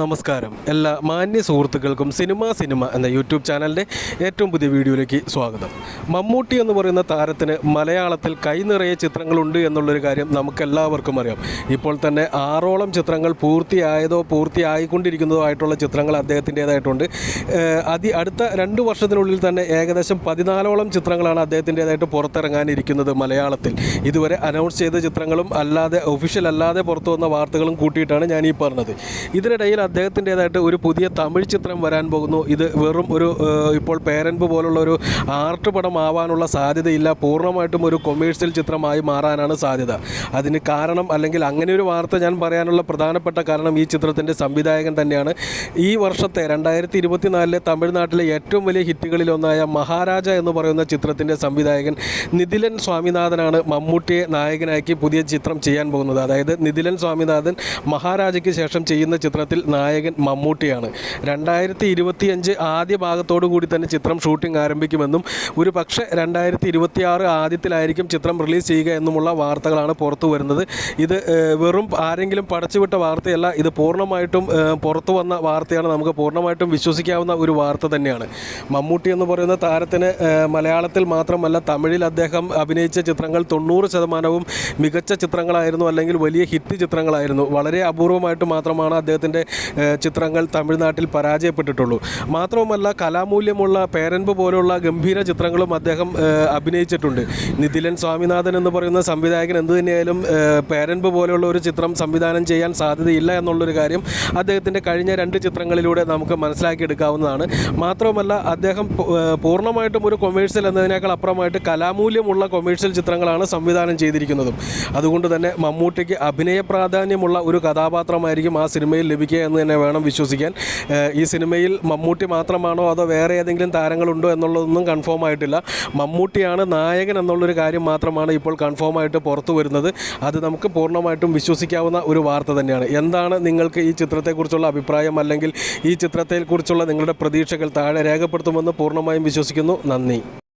നമസ്കാരം. എല്ലാ മാന്യ സുഹൃത്തുക്കൾക്കും സിനിമ സിനിമ എന്ന യൂട്യൂബ് ചാനലിന്റെ ഏറ്റവും പുതിയ വീഡിയോയിലേക്ക് സ്വാഗതം. മമ്മൂട്ടി എന്ന് പറയുന്ന താരത്തിന് മലയാളത്തിൽ കൈനിറയെ ചിത്രങ്ങളുണ്ട് എന്നുള്ളൊരു കാര്യം നമുക്കെല്ലാവർക്കും അറിയാം. ഇപ്പോൾ തന്നെ ആറോളം ചിത്രങ്ങൾ പൂർത്തിയായതോ പൂർത്തിയായിക്കൊണ്ടിരിക്കുന്നതോ ആയിട്ടുള്ള ചിത്രങ്ങൾ അദ്ദേഹത്തിന്റേതായിട്ടുണ്ട്. അതി അടുത്ത രണ്ട് വർഷത്തിനുള്ളിൽ തന്നെ ഏകദേശം പതിനാലോളം ചിത്രങ്ങളാണ് അദ്ദേഹത്തിന്റേതായിട്ട് പുറത്തിറങ്ങാനിരിക്കുന്നത് മലയാളത്തിൽ. ഇതുവരെ അനൗൺസ് ചെയ്ത ചിത്രങ്ങളും അല്ലാതെ ഒഫീഷ്യൽ അല്ലാതെ പുറത്തു വന്ന വാർത്തകളും കൂട്ടിയിട്ടാണ് ഞാൻ ഈ പറഞ്ഞത്. ഇതിനിടയിൽ അദ്ദേഹത്തിന്റേതായിട്ട് ഒരു പുതിയ തമിഴ് ചിത്രം വരാൻ പോകുന്നു. ഇത് വെറും ഒരു ഇപ്പോൾ പേരൻപ് പോലുള്ള ഒരു ആർട്ട് പടം ആവാനുള്ള സാധ്യതയില്ല. പൂർണമായിട്ടും ഒരു കൊമേഴ്ഷ്യൽ ചിത്രമായി മാറാനാണ് സാധ്യത. അതിന് കാരണം അല്ലെങ്കിൽ അങ്ങനെ ഒരു വാർത്ത ഞാൻ പറയാനുള്ള പ്രധാനപ്പെട്ട കാരണം ഈ ചിത്രത്തിന്റെ സംവിധായകൻ തന്നെയാണ്. ഈ വർഷത്തെ രണ്ടായിരത്തി ഇരുപത്തിനാലിലെ തമിഴ്നാട്ടിലെ ഏറ്റവും വലിയ ഹിറ്റുകളിലൊന്നായ മഹാരാജ എന്ന് പറയുന്ന ചിത്രത്തിന്റെ സംവിധായകൻ നിതിലൻ സ്വാമിനാഥനാണ് മമ്മൂട്ടിയെ നായകനാക്കി പുതിയ ചിത്രം ചെയ്യാൻ പോകുന്നത്. അതായത് നിതിലൻ സ്വാമിനാഥൻ മഹാരാജയ്ക്ക് ശേഷം ചെയ്യുന്ന ചിത്രത്തിൽ നായകൻ മമ്മൂട്ടിയാണ്. രണ്ടായിരത്തി ഇരുപത്തി അഞ്ച് ആദ്യ ഭാഗത്തോടു കൂടി തന്നെ ചിത്രം ഷൂട്ടിംഗ് ആരംഭിക്കുമെന്നും ഒരു പക്ഷേ രണ്ടായിരത്തി ഇരുപത്തി ആറ് ആദ്യത്തിലായിരിക്കും ചിത്രം റിലീസ് ചെയ്യുക എന്നുമുള്ള വാർത്തകളാണ് പുറത്തു വരുന്നത്. ഇത് വെറും ആരെങ്കിലും പടച്ചുവിട്ട വാർത്തയല്ല ഇത് പൂർണമായിട്ടും പുറത്തു വന്ന വാർത്തയാണ്. നമുക്ക് പൂർണമായിട്ടും വിശ്വസിക്കാവുന്ന ഒരു വാർത്ത തന്നെയാണ്. മമ്മൂട്ടി എന്ന് പറയുന്ന താരത്തിന് മലയാളത്തിൽ മാത്രമല്ല തമിഴിൽ അദ്ദേഹം അഭിനയിച്ച ചിത്രങ്ങൾ തൊണ്ണൂറ് ശതമാനവും മികച്ച ചിത്രങ്ങളായിരുന്നു അല്ലെങ്കിൽ വലിയ ഹിറ്റ് ചിത്രങ്ങളായിരുന്നു. വളരെ അപൂർവമായിട്ട് മാത്രമാണ് അദ്ദേഹത്തിന്റെ ചിത്രങ്ങൾ തമിഴ്നാട്ടിൽ പരാജയപ്പെട്ടിട്ടുള്ളൂ. മാത്രവുമല്ല കലാമൂല്യമുള്ള പേരൻപ് പോലുള്ള ഗംഭീര ചിത്രങ്ങളും അദ്ദേഹം അഭിനയിച്ചിട്ടുണ്ട്. നിതിലൻ സ്വാമിനാഥൻ എന്ന് പറയുന്ന സംവിധായകൻ എന്ത് തന്നെയായാലും പേരൻപ് പോലെയുള്ള ഒരു ചിത്രം സംവിധാനം ചെയ്യാൻ സാധ്യതയില്ല എന്നുള്ളൊരു കാര്യം അദ്ദേഹത്തിന്റെ കഴിഞ്ഞ രണ്ട് ചിത്രങ്ങളിലൂടെ നമുക്ക് മനസ്സിലാക്കിയെടുക്കാവുന്നതാണ്. മാത്രവുമല്ല അദ്ദേഹം പൂർണമായിട്ടും ഒരു കൊമേഴ്സ്യൽ എന്നതിനേക്കാൾ അപ്പുറമായിട്ട് കലാമൂല്യമുള്ള കൊമേഴ്സ്യൽ ചിത്രങ്ങളാണ് സംവിധാനം ചെയ്തിരിക്കുന്നതും. അതുകൊണ്ട് തന്നെ മമ്മൂട്ടിക്ക് അഭിനയ പ്രാധാന്യമുള്ള ഒരു കഥാപാത്രമായിരിക്കും ആ സിനിമയിൽ ലഭിക്കുക എന്ന് തന്നെ വേണം വിശ്വസിക്കാൻ. ഈ സിനിമയിൽ മമ്മൂട്ടി മാത്രമാണോ അതോ വേറെ ഏതെങ്കിലും താരങ്ങളുണ്ടോ എന്നുള്ളതൊന്നും കൺഫേം ആയിട്ടില്ല. മമ്മൂട്ടിയാണ് നായകൻ എന്നുള്ളൊരു കാര്യം മാത്രമാണ് ഇപ്പോൾ കൺഫേം ആയിട്ട് പുറത്തു വരുന്നത്. അത് നമുക്ക് പൂർണമായിട്ടും വിശ്വസിക്കാവുന്ന ഒരു വാർത്ത തന്നെയാണ്. എന്താണ് നിങ്ങൾക്ക് ഈ ചിത്രത്തെക്കുറിച്ചുള്ള അഭിപ്രായം അല്ലെങ്കിൽ ഈ ചിത്രത്തെക്കുറിച്ചുള്ള നിങ്ങളുടെ പ്രതീക്ഷകൾ താഴെ രേഖപ്പെടുത്തുമെന്ന് പൂർണമായും വിശ്വസിക്കുന്നു. നന്ദി.